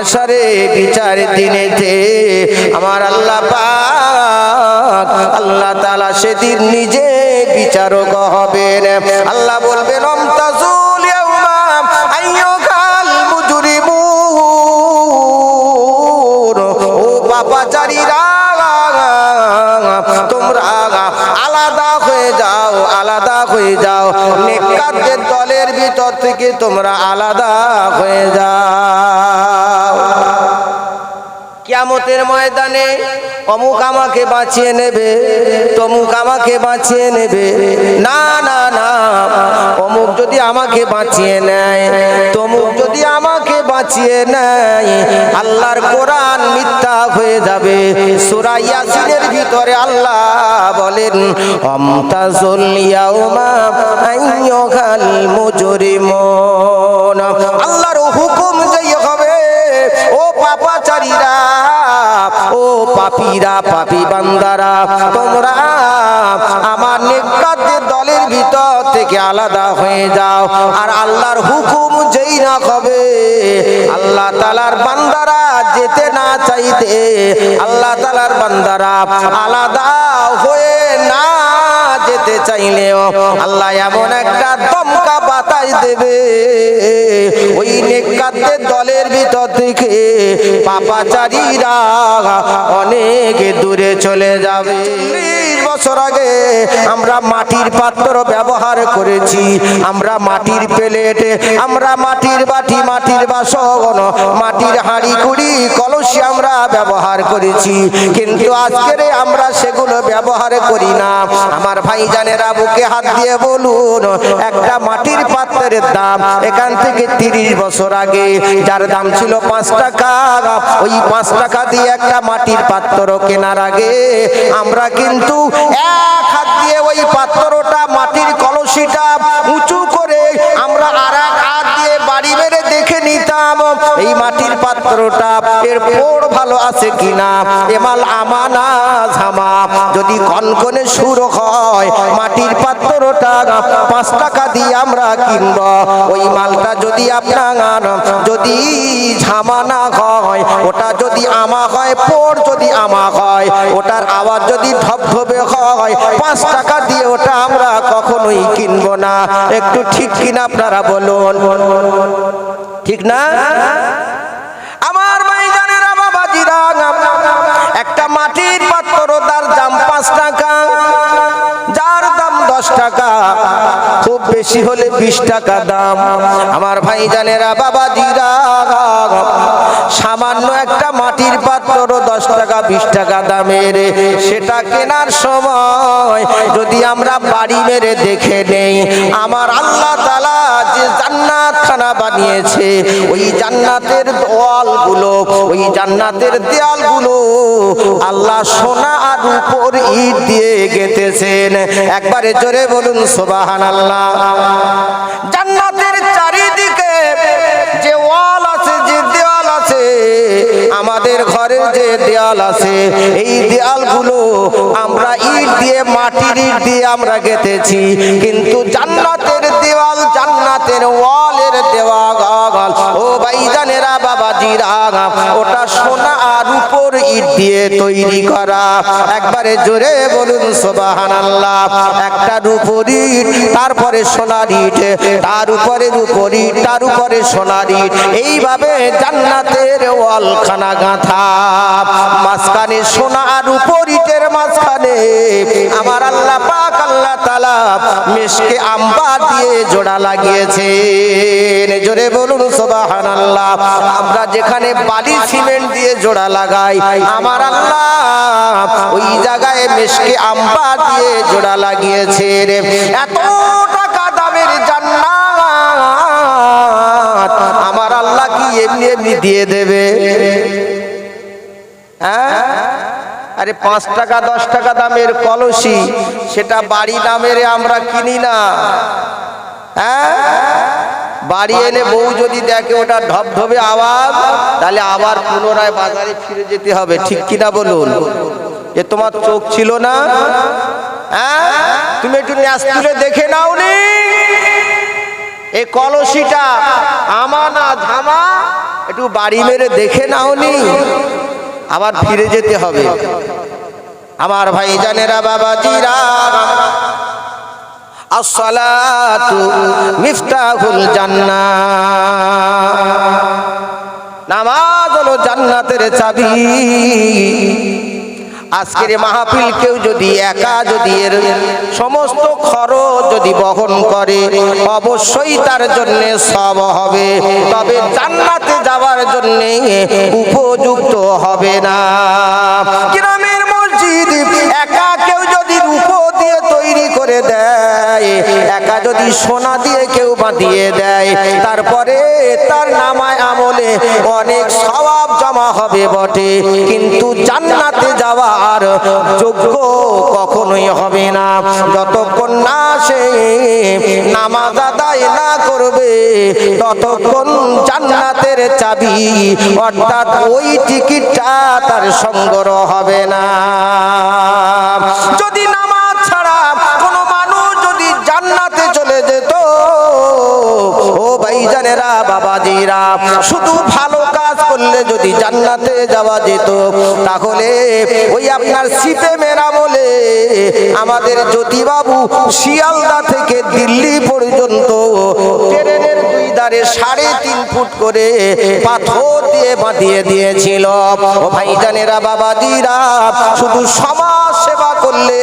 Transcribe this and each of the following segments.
মাসারে বিচার দিনেতে আমার আল্লাহ পাক আল্লাহ তাআলা সেদিন নিজে বিচারক হবেন। আল্লাহ বলবেন, অমতাজুল ও পাপাচারীরা, তোমরা আলাদা হয়ে যাও, আলাদা হয়ে যাও। নেককারদের দলের ভিতর থেকে তোমরা আলাদা হয়ে যাও। কিয়ামতের ময়দানে অমুক আমাকে বাঁচিয়ে নেবে, তমুক আমাকে বাঁচিয়ে নেবে। না না না, অমুক যদি আমাকে বাঁচিয়ে নেয়, তমুক যদি আমাকে বাঁচিয়ে নেয়, আল্লাহর কোরআন মিথ্যা হয়ে যাবে। সূরা ইয়াসিনের ভিতরে আল্লাহ বলেন অমতাজুল ইয়াউমা আইয়ুহাল মুজরিমুন। আল্লাহর হুকুম যেই হবে, ও পাপাচারীরা পাপীরা পাপী বান্দারা তোমরা আমার নিকট দলের ভিতর থেকে আলাদা হয়ে যাও। আর আল্লাহর হুকুম যেই না হবে আল্লাহ তালার বান্দারা যেতে না চাইতে, আল্লাহ তালার বান্দারা আলাদা হয়ে না যেতে চাইলেও আল্লাহ এমন একটা দমকা বাতাস দেবে। ওই নেককারদের দলের ভিতর থেকে পাপাচারীরা অনেক দূরে চলে যাবে। বছর আগে আমরা মাটির পাত্র ব্যবহার করেছি। আমরা মাটির প্লেট, আমরা মাটির বাটি, মাটির বাসন, মাটির হাঁড়ি কুড়ি, কলসি আমরা ব্যবহার করেছি। কিন্তু আজকের আমরা সেগুলো ব্যবহার করি না। আমার ভাই জানেরা বুকে হাত দিয়ে বলুন, একটা মাটির পাত্রের দাম এখান থেকে তিরিশ বছর আগে, যার দাম ছিল পাঁচ টাকা। ওই পাঁচ টাকা দিয়ে একটা মাটির পাত্র কেনার আগে, আমরা কিন্তু এক হাত দিয়ে ওই পাত্রটা মাটির কলসিটা উঁচু দেখে নিতাম এই মাটির পাত্রটা এর পোড় ভালো আছে কিনা? এমাল আমানা ঝামা। যদি কনকনে সুর হয়, মাটির পাত্রটা পাঁচ টাকা দিয়ে আমরা কিনব। ওই মালটা যদি আপনার যদি ঝামা না হয়, ওটা যদি আমা হয় পোড় যদি আমা হয়, ওটার আওয়াজ যদি ধবধবে হয়, পাঁচ টাকা দিয়ে ওটা আমরা কখনোই কিনবো না। একটু ঠিক কিনা আপনারা বলুন। ঠিক না? আমার ভাইজানেরা বাবাজিরা একটা মাটির পাত্র, তার দাম পাঁচ টাকা, যার দাম দশ টাকা। খুব বেশি হলে বিশ টাকা দাম। আমার ভাইজানেরা, বাবাজিরা, সামান্য একটা মাটির পাত্র দশ টাকা, বিশ টাকা দামের। সেটা কেনার সময় যদি আমরা বাড়ি মেরে দেখে নেই, আমার আল্লাহ তালা যে জান্নাত খানা বানিয়েছে, ওই জান্নাতের দেওয়ালগুলো ওই জান্নাতের দেয়ালগুলো আল্লাহ সোনা আর উপর ইট দিয়ে গেঁথেছেন। একবারে জোরে বলুন সোবাহান আল্লাহ জান্নাতের চারিদিকে যে ওয়াল আছে, যে দেওয়াল আছে, আমাদের ঘরের যে দেয়াল আছে, এই দেয়ালগুলো আমরা ইট দিয়ে, মাটির ইট দিয়ে আমরা গেঁথেছি। কিন্তু জান্নাতের দেওয়াল জান্নাতের ওয়ালের দেওয়া ওটা সোনা আর উপর ইট দিয়ে তৈরি করা। একবারে জোরে বলুন সোবাহান একটা রূপর ইট, তারপরে সোনার ইট, তার উপরে রূপর ইট, তার উপরে সোনার ইট। এইভাবে জান্নাতের ওয়াল খানা গাঁথা। মাঝখানে সোনা আর উপর ইটের মাঝখানে আমার আল্লাহ পাক, আল্লাহ তালা মেশকে আম্বা দিয়ে জোড়া লাগিয়েছেন জোরে বলুন সোবাহান আল্লাহ আমরা যেখানে বালি সিমেন্ট দিয়ে জোড়া লাগাই, আমার আল্লাহ ওই জায়গায় মেশকে আম্বা দিয়ে জোড়া লাগিয়েছেন এত টাকা দামের জান্নাত আমার আল্লাহ কি এমনি এমনি দিয়ে দেবে? হ্যাঁ? আরে পাঁচ টাকা, দশ টাকা দামের কলসি, সেটা বাড়ি দামের আমরা কিনি না। হ্যাঁ? বাড়ি এনে বউ যদি দেখে ওটা ধবধবে আওয়াজ তাহলে আবার পুনরায় বাজারে ফিরে যেতে হবে ঠিক কিনা বলুন? এ তোমার চোখ ছিল না? হ্যাঁ? তুমি একটু ন্যাস তুলে দেখে নাও নি এই কলসিটা আমা না ধামা একটু বাড়ি মেরে দেখে নাওনি? আবার ফিরে যেতে হবে। আমার ভাই জানেরা বাবাজিরা নামাজ হলো জান্নাতের চাবি। আজকের মাহফিল কেউ যদি একা যদি এর সমস্ত খরচ যদি বহন করে, অবশ্যই তার জন্য সব হবে। তবে জান্নাতে যাওয়ার জন্য উপযুক্ত হবে না। গ্রামের মসজিদ একা তৈরি করে দেয়, একা যদি সোনা দিয়ে কেউ বাঁধিয়ে দেয়, তারপরে তার নামায় আমলে অনেক সওয়াব জমা হবে বটে। কিন্তু জান্নাতে যাওয়ার যোগ্য কখনোই হবে না। যতক্ষণ না সে নামাজ আদায় না করবে, ততক্ষণ জান্নাতের চাবি, অর্থাৎ ওই টিকিটটা তার সংগ্রহ হবে না। যদি নামাজ যেত ও ভাইজানেরা, বাবাজিরা, শুধু ভালো কাজ করলে যদি জান্নাতে যাওয়া যেত, তাহলে ওই আপনার শীতে মেরা বলে আমাদের জ্যোতিবাবু শিয়ালদা থেকে দিল্লি পর্যন্ত ট্রেনের দুই সাড়ে তিন ফুট করে পাথর দিয়ে বাঁধিয়ে দিয়েছিল। ও ভাইজানেরা বাবাজিরা, শুধু সমাজ সেবা করলে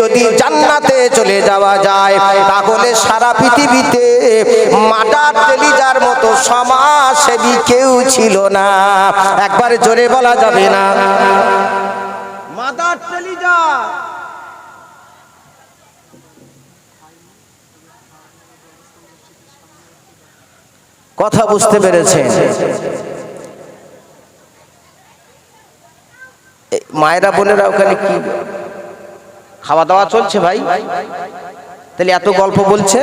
যদি জান্নাতে চলে যাওয়া যায়, তাহলে সারা পৃথিবীতে মাটার টেলিজার মতো সমাজ সেবী কেউ ছিল না। একবার জোরে বলা যাবে না। মাদার টেলিজা কথা বুঝতে পেরেছেন মায়েরা, বোনেরা ওখানে কি খাওয়া দাওয়া চলছে ভাই? তাহলে এত গল্প বলছে?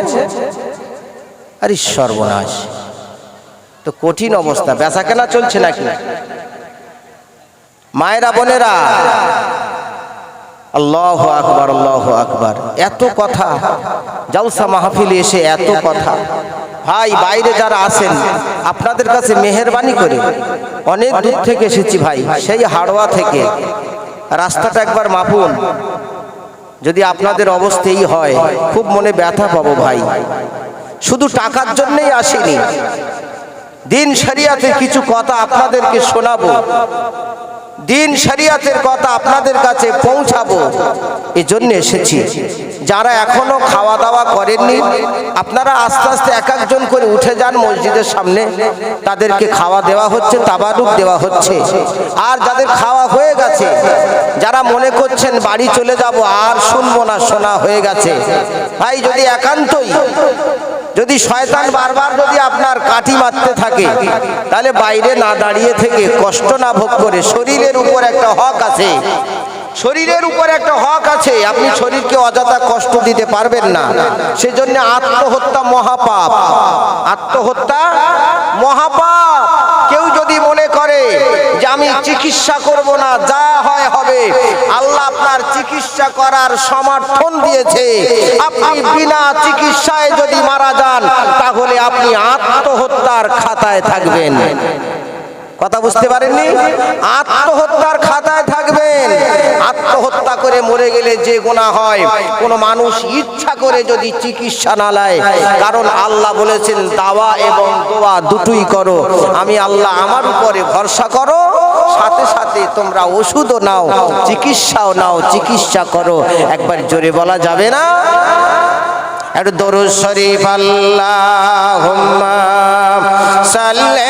আরে সর্বনাশ। তো কঠিন অবস্থা। বেচা কেনা চলছে নাকি? মায়েরা, বোনেরা। আল্লাহ আকবার আল্লাহ আকবার। এত কথা। জালসা মাহফিলে এসে এত কথা। ভাই বাইরে যারা আছেন আপনাদের কাছে মেহরবানি করে। অনেক দূর থেকে এসেছি ভাই সেই হাড়োয়া থেকে। রাস্তাটা একবার মাপুন। যদি আপনাদের অবস্থা এই হয় খুব মনে ব্যথা পাবো ভাই। শুধু টাকার জন্যই আসিনি। দিন সারিয়াতে কিছু কথা আপনাদেরকে শোনাবো। দিন শরিয়াতের কথা আপনাদের কাছে পৌঁছাবো। এই জন্য এসেছি। যারা এখনও খাওয়া দাওয়া করেননি, আপনারা আস্তে আস্তে এক একজন করে উঠে যান মসজিদের সামনে। তাদেরকে খাওয়া দেওয়া হচ্ছে, তাবারুক দেওয়া হচ্ছে। আর যাদের খাওয়া হয়ে গেছে, যারা মনে করছেন বাড়ি চলে যাব, আর শুনব না, শোনা হয়ে গেছে। ভাই, যদি একান্তই যদি শয়তান বারবার যদি আপনার কাটি মারতে থাকে, তাহলে বাইরে না দাঁড়িয়ে থেকে কষ্ট না ভোগ করে শরীরের উপর একটা হক আছে। শরীরের উপর একটা হক আছে, আপনি শরীরকে অযথা কষ্ট দিতে পারবেন না। সেজন্য আত্মহত্যা মহাপাপ। আত্মহত্যা মহাপাপ। কেউ যদি মনে করে যে আমি চিকিৎসা করব না, যা আল্লাহ আপনার চিকিৎসা করার সমর্থন দিয়েছে। আপনি বিনা চিকিৎসায় যদি মারা যান, তাহলে আপনি আত্মহত্যার খাতায় থাকবেন। কথা বুঝতে পারেননি? আত্মহত্যার খাতায় থাকবেন। আত্মহত্যা করে মরে গেলে যে গোনা হয়, কোন মানুষ ইচ্ছা করে যদি চিকিৎসা না লায় কারণ আল্লাহ বলেছেন, দাওয়া এবং দোয়া দুটোই করো। আমি আল্লাহ আমার উপরে ভরসা করো, সাথে সাথে তোমরা ওষুধও নাও, চিকিৎসাও নাও, চিকিৎসা করো। একবার জোরে বলা যাবে না? একটু দরুদ শরীফ আল্লাহ সাল্লে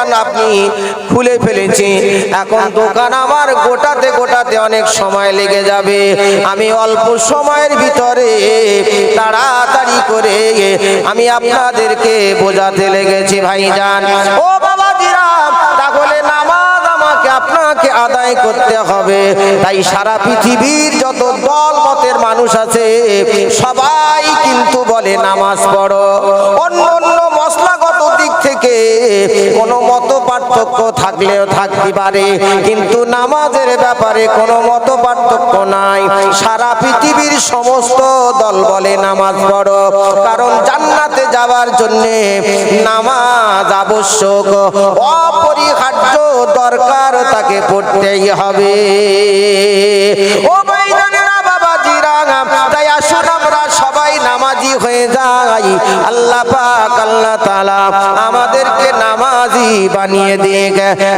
দোকান আপনি খুলে ফেলেছি। এখন দোকান আমার গোটাতে গোটাতে অনেক সময় লেগে যাবে। আমি অল্প সময়ের ভিতরে তাড়াতাড়ি করে আমি আপনাদেরকে বোঝাতে লেগেছি ভাই ভাইজান। ও বাবাজিরা, তাহলে নামাজ আমাকে, আপনাকে আদায় করতে হবে। তাই সারা পৃথিবীর যত দল, মতের মানুষ আছে, সবাই কিন্তু বলে, নামাজ পড়ো। কোনো মত পার্থক্য থাকলেও থাকতে পারে, কিন্তু নামাজের ব্যাপারে কোনো মত পার্থক্য নাই। সারা পৃথিবীর সমস্ত দল বলে নামাজ পড়ো, কারণ জান্নাতে যাওয়ার জন্য নামাজ আবশ্যক। অপরিহার্য দরকার তাকে পড়তেই হবে। ও ভাইজানেরা আল্লাহ আল্লাহ আমাদেরকে নামাজি বানিয়ে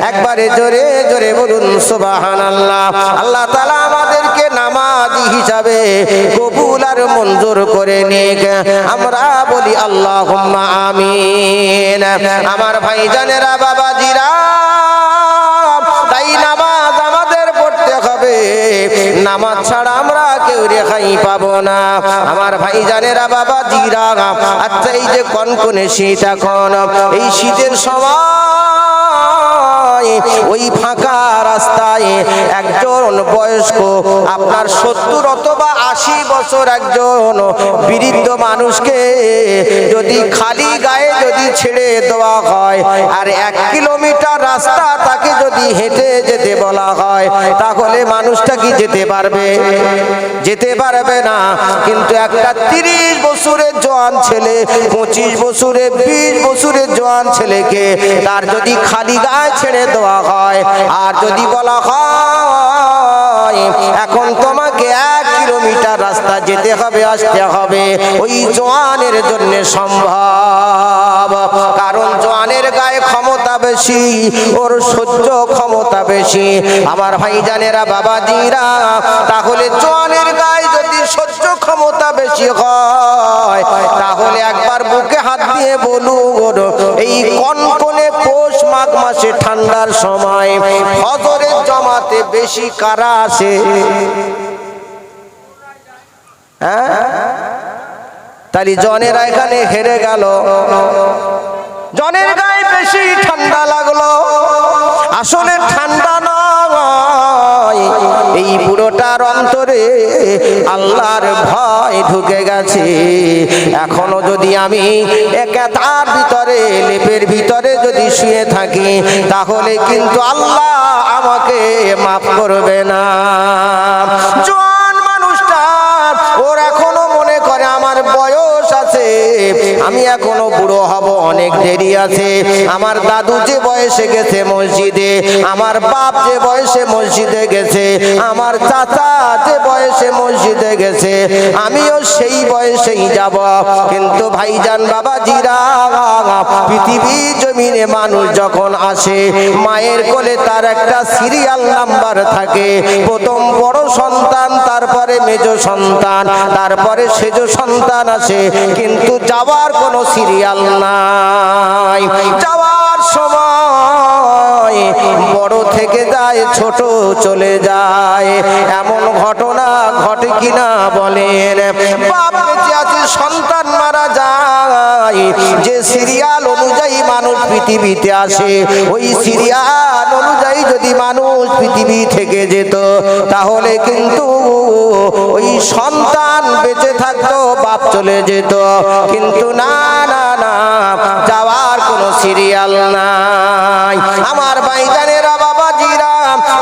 একবারে জোরে জোরে বলুন, সুবহানাল্লাহ। আল্লাহ তাআলা আমাদেরকে নামাজি হিসাবে কবুল আর মঞ্জুর করে নিক। আমরা বলি, আল্লাহুম্মা আমিন। আমার ভাইজানেরা, বাবাজিরা নামাজ ছাড়া আমরা কেউ রেখাই পাবো না। আমার ভাই জানেরা বাবা জিরা আচ্ছা এই যে কনকনে শীত এখন, এই শীতের সময় ওই ফাঁকা রাস্তায় একজন বয়স্ক, আপনার সত্তর অথবা আশি বছর একজন বৃদ্ধ মানুষকে যদি খালি গায়ে যদি ছেড়ে দেওয়া হয়, আর এক কিলোমিটার রাস্তা তাকে যদি হেঁটে যেতে বলা হয়, তাহলে মানুষটা কি যেতে পারবে? যেতে পারবে না। কিন্তু একটা তিরিশ বছরের জোয়ান ছেলে, পঁচিশ বছরের, বিশ বছরের জোয়ান ছেলেকে তার যদি খালি গায়ে ছেড়ে দেওয়া হয়, আর যদি বলা হয়, এখন তোমাকে এক কিলোমিটার রাস্তা যেতে হবে, আসতে হবে। ওই জোয়ানের জন্য সম্ভব। বেশি, ওর সহ্য ক্ষমতা বেশি। আমার ভাইজানেরা, বাবাজিরা, তাহলে জোয়ানের গায়ে যদি সহ্য ক্ষমতা বেশি হয়, তাহলে একবার বুকে হাত দিয়ে বলুন, এই কনকনে পৌষ মাঘ মাসে ঠান্ডার সময় ফজরের জমাতে বেশি কারা আসে? হ্যাঁ? তাহলে জনেরা এখানে হেরে গেল। জনের গায়ে বেশি ঠান্ডা লাগল। আসলে ঠান্ডা নয়। এই বুড়োটার অন্তরে আল্লাহর ভয় ঢুকে গেছে। এখনও যদি আমি একা তার ভিতরে, লেপের ভিতরে যদি শুয়ে থাকি, তাহলে কিন্তু আল্লাহ আমাকে মাফ করবে না। আমি এখনও বুড়ো হব, অনেক দেরি আছে। আমার দাদু যে বয়সে গেছে মসজিদে, আমার বাপ যে বয়সে মসজিদে গেছে, আমার চাচা যে বয়সে মসজিদে গেছে, আমিও সেই বয়সেই যাব। কিন্তু ভাইজান বাবা জিরা পৃথিবী জমিনে মানুষ যখন আসে, মায়ের কোলে তার একটা সিরিয়াল নাম্বার থাকে। প্রথম বড় সন্তান, তারপরে মেজ সন্তান, তারপরে সেজ সন্তান আসে। কিন্তু যাওয়ার কোনো সিরিয়াল নাই। যাওয়ার সময় বড় থেকে যায়, ছোট চলে যায়। এমন ঘটনা ঘটে কিনা বলেন। বাপ বেঁচে আছে, সন্তান মারা যায়। যে সিরিয়াল অনুযায়ী মানুষ পৃথিবীতে আসে, ওই সিরিয়াল অনুযায়ী যদি মানুষ পৃথিবী থেকে যেত, তাহলে কিন্তু ওই সন্তান বেঁচে থাকতো চলে যেত। কিন্তু না না না, যাওয়ার কোনো সিরিয়াল নাই। আমার বাইজানেরা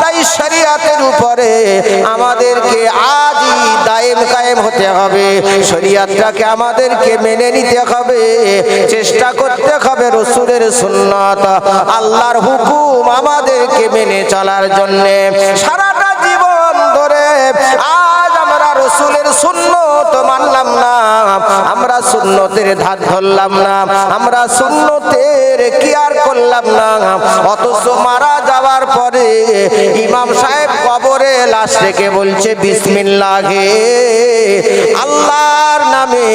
তাই শরিয়াতের উপরে আমাদেরকে আজই দায়েম কায়েম হতে হবে। শরিয়াতটাকে আমাদেরকে মেনে নিতে হবে, চেষ্টা করতে হবে রসুলের সুন্নত। আল্লাহর হুকুম আমাদেরকে মেনে চলার জন্যে। সারাটা জীবন ধরে রসুলের সুন্নত মানলাম না, আমরা সুন্নতের ধার ধরলাম না, আমরা সুন্নতের কেয়ার করলাম না। অথচ মারা যাওয়ার পরে ইমাম সাহেব লাশ রেখে বলছে, বিসমিল্লাহে, আল্লাহর নামে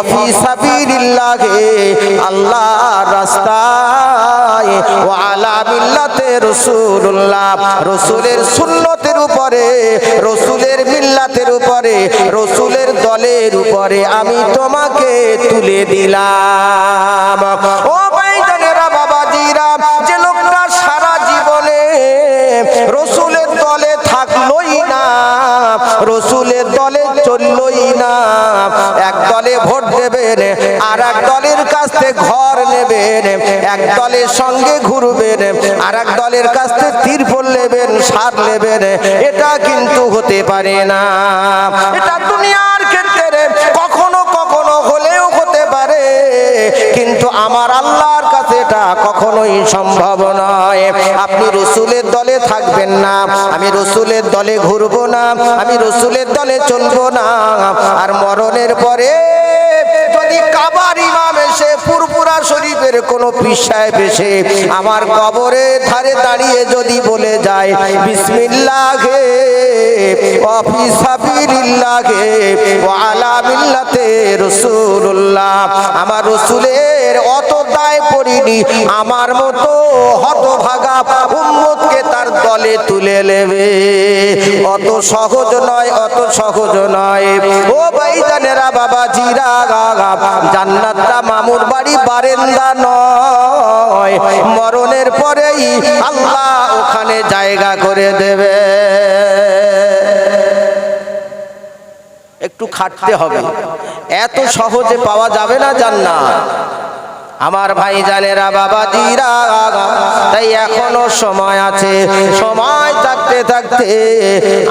অফিসাবিল্লাহে আল্লাহর রাস্তায়, ও আলা মিল্লাতে রসুল্লাহ রসুলের সুন্নতের উপরে, রসুলের মিল্লাতের উপরে, রসুলের দলের উপরে আমি তোমাকে তুলে দিলাম। ও রসুলের দলে চললই না। এক দলে ভোট দেবেন আর এক দলের কাছ ঘর নেবেন, এক দলের সঙ্গে ঘুরবেন আর এক দলের কাছ থেকে তীরফল নেবেন, সার নেবেন। এটা কিন্তু হতে পারে না। এটা দুনিয়ার ক্ষেত্রে কখনো কখনো হলেও হতে পারে। কিন্তু আমার আল্লাহর কাছে এটা কখনোই সম্ভব নয়। আপনি রসুলের দলে থাকবেন না। আমি রসুলের দলে ঘুরবো না। আমি রসুলের দলে চলবো না। আর মরণের পরে যদি কাবার ইমাম এসে পুরপুরা শরীফের কোনো পিসায় এসে আমার কবরে ধারে দাঁড়িয়ে যদি বলে যায়, বিসমিল্লাহে অফিসাবিল্লাহে ওয়ালা মিল্লাতে রসুল্লাহ আমার রসুলের অত পড়িনি। আমার মতো হতভাগা উম্মতকে তার দলে তুলে নেবে। অত সহজ নয়, অত সহজ নয়। ও ভাই জানেরা বাবা জিরা জান্নাতটা মামুর বাড়ি বারেন্দা নয়। মরণের পরেই আল্লাহ ওখানে জায়গা করে দেবে। একটু খাটতে হবে। এত সহজে পাওয়া যাবে না জান্নাত। আমার ভাই জানেরা বাবা দিরা, তাই এখনও সময় আছে, সময় থাকতে থাকতে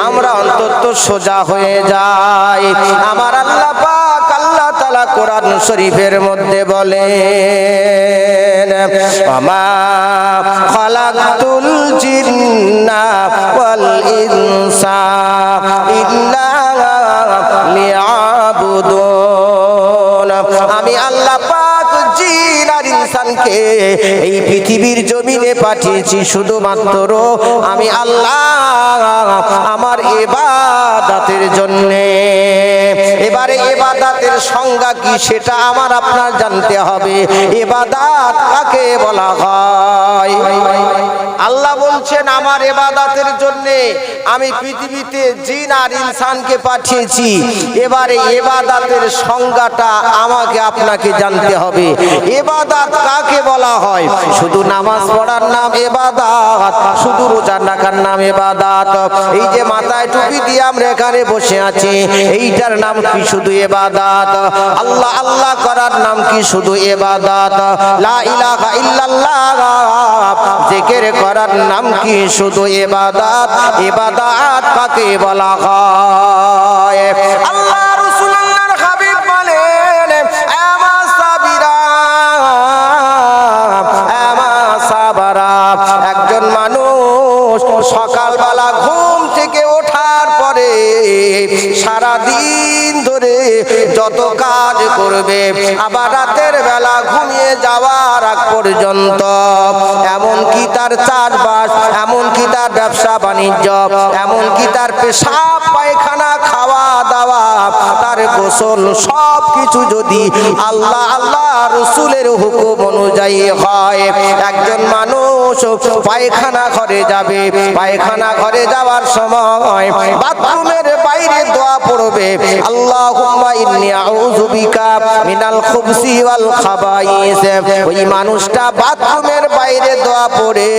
আমরা অন্তত সোজা হয়ে যাই। আমার আল্লাহ পাক আল্লাহ তালা কোরআন শরীফের মধ্যে বলেন আমা ইনসা ইল্লা ইনসানকে এই পৃথিবীর জমিনে পাঠিয়েছি শুধুমাত্র আমি আল্লাহ আমার এবার এবাদাতের জন্যে। এবারে এবাদাতের সংজ্ঞা কি সেটা আমার আপনার জানতে হবে। এবাদাত কাকে বলা হয়? আল্লাহ বলছেন, আমার এবাদাতের জন্যে আমি পৃথিবীতে জিন আর ইনসানকে পাঠিয়েছি। এবারে এবাদাতের সংজ্ঞাটা আমাকে আপনাকে জানতে হবে। এবাদাত কাকে বলা হয়? শুধু নামাজ পড়ার নাম এবাদাত, শুধু রোজা রাখার নাম এবাদাত। এই যে মাথায় টুপি দিয়ে আমরা এখানে বসে আছি, এইটার নাম কি শুধু এবাদাত আল্লাহ আল্লাহ করার নাম কি শুধু এবাদাত লা ইলাহা ইল্লাল্লাহ। জিকির করার নাম কি শুধু এবাদাত এবাদাত কাকে বলা হয়? আল্লাহ করবে। আবার রাতের বেলা ঘুমিয়ে যাওয়ার আগ পর্যন্ত। এমন কি তার চাষবাস এমন কি তার ব্যবসা বাণিজ্য এমন কি তার পেশাব, পায়খানা খাওয়া দাওয়া তার গোসল সব কিছু যদি আল্লাহ আল্লাহ রসুলের হুকুম অনুযায়ী হয়, একজন মানুষ পায়খানা ঘরে যাবে, পায়খানা ঘরে যাওয়ার সময় বাথরুমের বাইরে দোয়া পড়বে, আল্লাহুম্মা ইন্নী আউযু বিকা মিনাল খুবসি ওয়াল খাবাইস। ওই মানুষটা বাথরুমের বাইরে দোয়া পড়ে,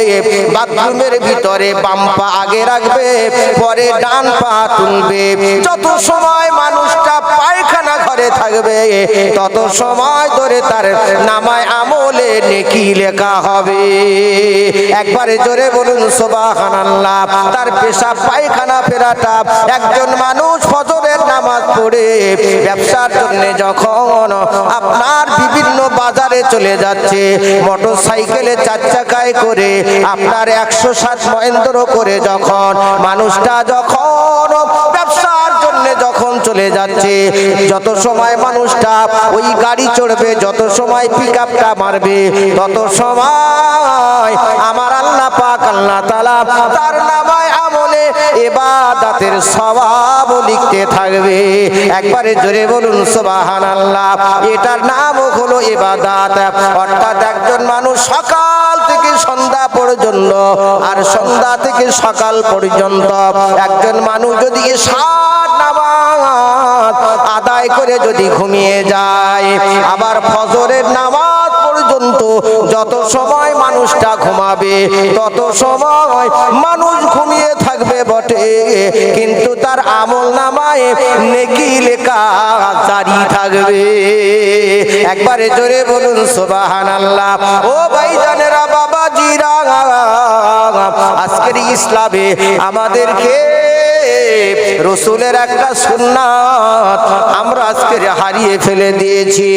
বাথরুমের ভিতরে বাম পা আগে রাখবে, পরে ডান পা তুলবে। যত সময় মানুষটা পায়খানা ঘরে থাকবে, তত সময় ধরে তার নামায় আমলে নেকি লেখা হবে। একবারে জোরে বলুন, সুবহানাল্লাহ, তার পেশা পায়খানা ফেরাটা। একজন মানুষ ফজরের নামাজ পড়ে ব্যবসার জন্য যখন আপনার বিভিন্ন বাজারে চলে যাচ্ছে, মোটর সাইকেলে চার চাকায় করে আপনার একশো ষাট মহেন্দ্র করে যখন, মানুষটা যখন ব্যবসার জন্য যখন চলে যাচ্ছে, যত সময় মানুষটা ওই গাড়ি চড়বে, যত সময় পিক আপটা মারবে, তত সময় আমার আল্লাহ পাক, আল্লাহ তালা তার নামায় আমলে এবাদাতের স্বভাব লিখতে থাকবে। একবারে জোরে বলুন সোবাহান আল্লাহ এটার নাম হলো এবাদাত। অর্থাৎ একজন মানুষ সকাল থেকে সন্ধ্যা পর্যন্ত আর সন্ধ্যা থেকে সকাল পর্যন্ত একজন মানুষ যদি ষাট নামাজ আদায় করে যদি ঘুমিয়ে যায়, আবার ফজরের নামাজ পর্যন্ত যত সময় মানুষটা ঘুমাবে, তত সময় মানুষ ঘুমিয়ে থাকবে বটে। কিন্তু তার আমল নামায় নেকি লেখা জারি থাকবে। একবারে জোরে বলুন সোবাহান আল্লাহ ও ভাই জানেরা বাবা আজকের ইসলামে আমাদেরকে রসুলের একটা সুন্নাত আমরা আজকে হারিয়ে ফেলে দিয়েছি।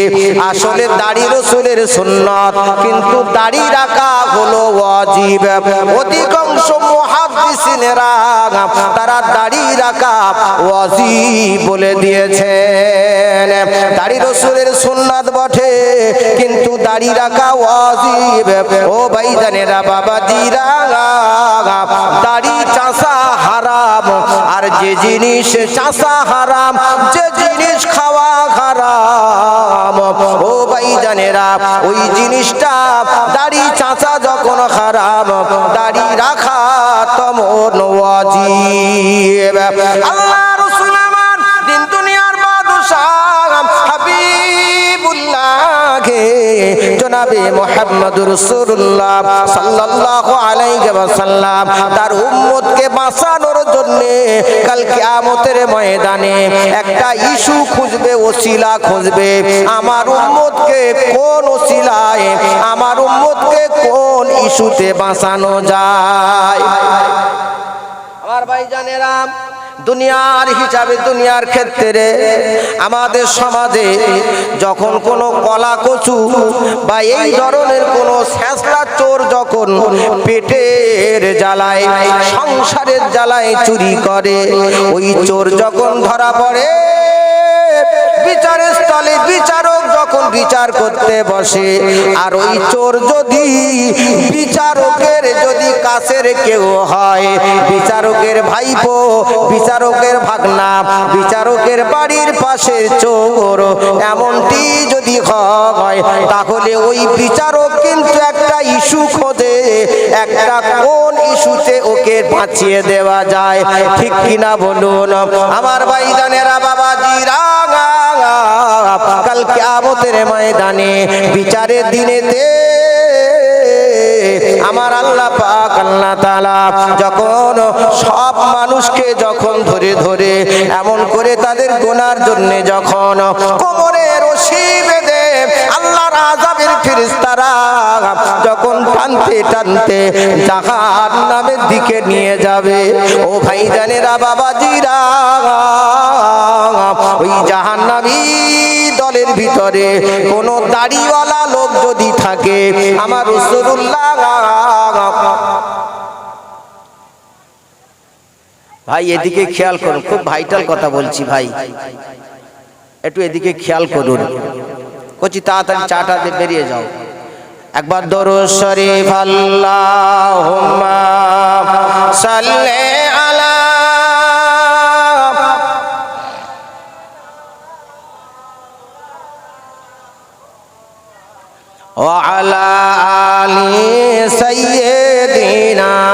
আসলে দাড়ি রসুলের সুন্নাত, কিন্তু দাড়ি রাখা হলো ওয়াজিব। অধিকাংশ মুহাদ্দিসিনেরা তারা দাড়ি রাখা ওয়াজিব বলে দিয়েছেন। দাড়ি রসুলের সুন্নাত বটে, কিন্তু দাড়ি রাখা ওয়াজিব। ও ভাইজানেরা, বাবা জিরা দাড়ি চাষা হারাম, আর যে জিনিস চাষা হারাম, যে জিনিস খাওয়া হারাম। ও ভাই জানেরা ওই জিনিসটা দাড়ি চাষা যখন হারাম দাড়ি রাখা তমন ওয়াজিব। আল্লাহ হাবিবুল্লাহকে জনাবে মোহাম্মদ রসুল্লাহ সাল্লাল্লাহু আলাইহি ওয়াসাল্লাম তার উম্মতকে বাঁচানোর জন্য কাল কিয়ামতের ময়দানে একটা ইস্যু খুঁজবে, ওসিলা খুঁজবে। আমার উম্মতকে কোন ওসিলায়, আমার উম্মতকে কোন ইস্যুতে বাঁচানো যায়? আমার ভাই জানেরাম দুনিয়ার হিসাবে দুনিয়ার ক্ষেত্রে আমাদের সমাজে যখন কোনো কলা কচু বা এই ধরনের কোনো শ্যাঁচলা চোর যখন পেটের জ্বালায়, সংসারের জ্বালায় চুরি করে, ওই চোর যখন ধরা পড়ে, বিচারের স্থলে বিচারক যখন বিচার করতে বসে, আর ওই চোর যদি বিচারকের যদি কাছের কেউ হয়, বিচারকের ভাইপো, বিচারকের ভাগনা, বিচারকের বাড়ির পাশের চোর এমনটি যদি হয়, তাহলে ওই বিচারক কিন্তু একটা ইস্যু খোঁজে, একটা কোন ইস্যুতে ওকে বাঁচিয়ে দেওয়া যায়। ঠিক কিনা বলুন, আমার ভাই জানেরা বাবাজিরা কাল কিয়ামতের ময়দানে বিচারের দিনেতে আমার আল্লাহ পাক, আল্লাহ তাআলা যখন সব মানুষকে যখন ধরে ধরে এমন করে তাদের গোনার জন্য যখন কোমরে রশি আল্লাহর আযাবের ফেরেশতারা যখন টানতে টানতে জাহান নামের দিকে নিয়ে যাবে। ও ভাই জানেরা বাবাজিরা, ওই জাহান্নামী দলের ভিতরে কোনো দাড়িওয়ালা লোক যদি থাকে, আমার রসুল্লাহ ভাই, এদিকে খেয়াল করুন, খুব ভাইটাল কথা বলছি ভাই। একটু এদিকে খেয়াল করুন। কচি তাড়াতাড়ি চাটা দিয়ে বেরিয়ে যাও একবার দরু শরীফ আল্লাহুম্মা সাল্লি আলা وعلى آل سيدنا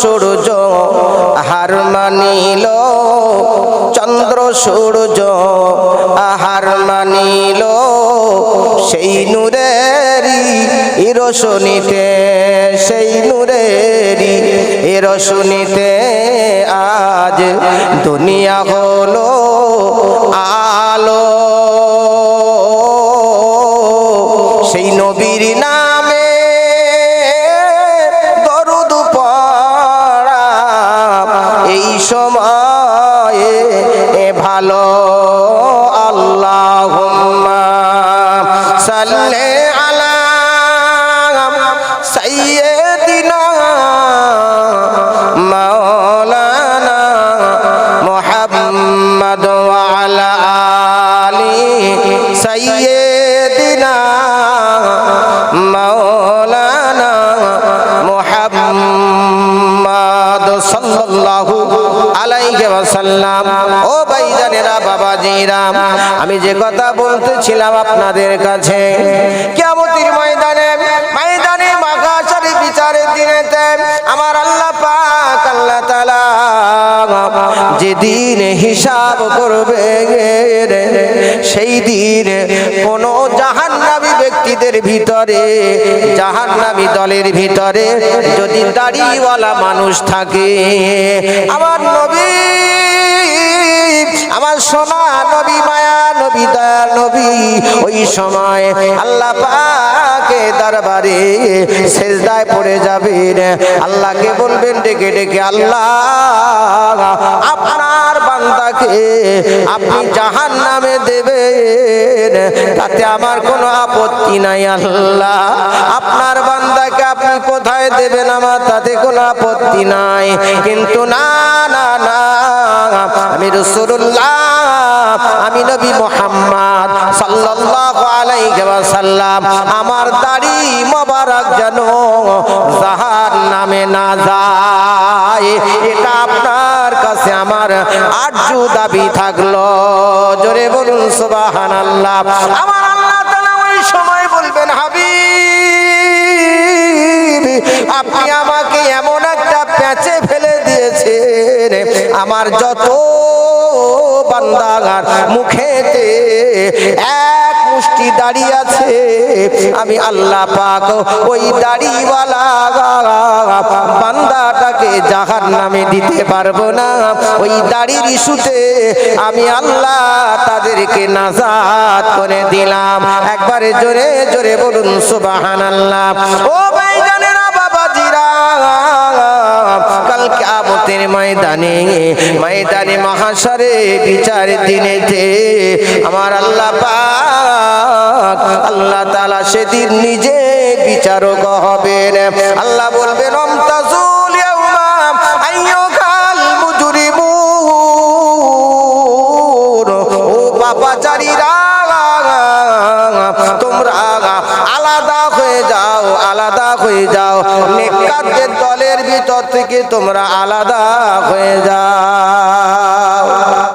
সূর্য হার মানিল। চন্দ্র সূর্য, আহার মানিল। সেই নূরেরই রোশনীতে, সেই নূরেরই রোশনীতে আজ দুনিয়া হলো আলো। সাল্লাল্লাহু আলাইহি ওয়াসাল্লাম। ও ভাইজানেরা বাবাজিরা, আমি যে কথা বলতেছিলাম আপনাদের কাছে, কিয়ামতের ময়দানে ময়দানে মাগাশার বিচারের দিনেতে আমার আল্লাহ পাক আল্লাহ তাআলা যেদিন হিসাব করবে সেই দিন কোন জাহান্নামী ব্যক্তিদের ভিতরে, জাহান্নামী দলের ভিতরে যদি দাড়িওয়ালা মানুষ থাকে, আমার নবী, আমার সোনা নবী, মায়া নবী, দয়া নবী, ওই সময় আল্লাহ পাকে দরবারে সেজদায় পড়ে যাবেন। আল্লাহকে বলবেন, ডেকে ডেকে, আল্লাহ, আপনার বান্দাকে আপনি জাহান নামে দেবেন। তাতে আমার কোনো আপত্তি নাই, আল্লাহ। আপনার বান্দাকে আপনি কোথায় দেবেন আমার তাতে কোনো আপত্তি নাই। কিন্তু না না না, আমি রসুল্লাহ আমি নবী মোহাম্মদ সাল্লাল্লাহু আলাইহি ওয়াসাল্লাম। আমার দাড়ি মোবারক যেন জাহান নামে না যায়। এটা আপনার কাছে আমার আর্য দাবি থাকল। জোরে বলুন, সুবহানাল্লাহ। আমার আল্লাহ তাআলা ওই সময় বলবেন, হাবিব, আপনি আমাকে এমন একটা প্যাচে ফেলে দিয়েছেন। আমার যত বান্দাগার মুখেতে এক মুষ্টি দাঁড়িয়ে আছে, আমি আল্লাহ পাক ওই দাড়িওয়ালা বান্দাটাকে জাহার নামে দিতে পারব না। ওই দাড়ির ইস্যুতে আমি আল্লাহ তাদেরকে নাজাত করে দিলাম। একবারে জোরে জোরে বলুন সুবাহান আল্লাহ ও ভাই কাল কিয়ামতের ময়দানে ময়দানে মহাশরে বিচার দিনেতে আমার আল্লাহ পাক, আল্লাহ তাআলা সেদিন নিজে বিচারক হবেন। আল্লাহ বলবেন, অমতাজুল ইয়াউমা আইয়ুকাল মুজরিমুন। ও পাপাচারীরা হয়ে যাও। নেককারদের দলের ভিতর থেকে তোমরা আলাদা হয়ে যাও।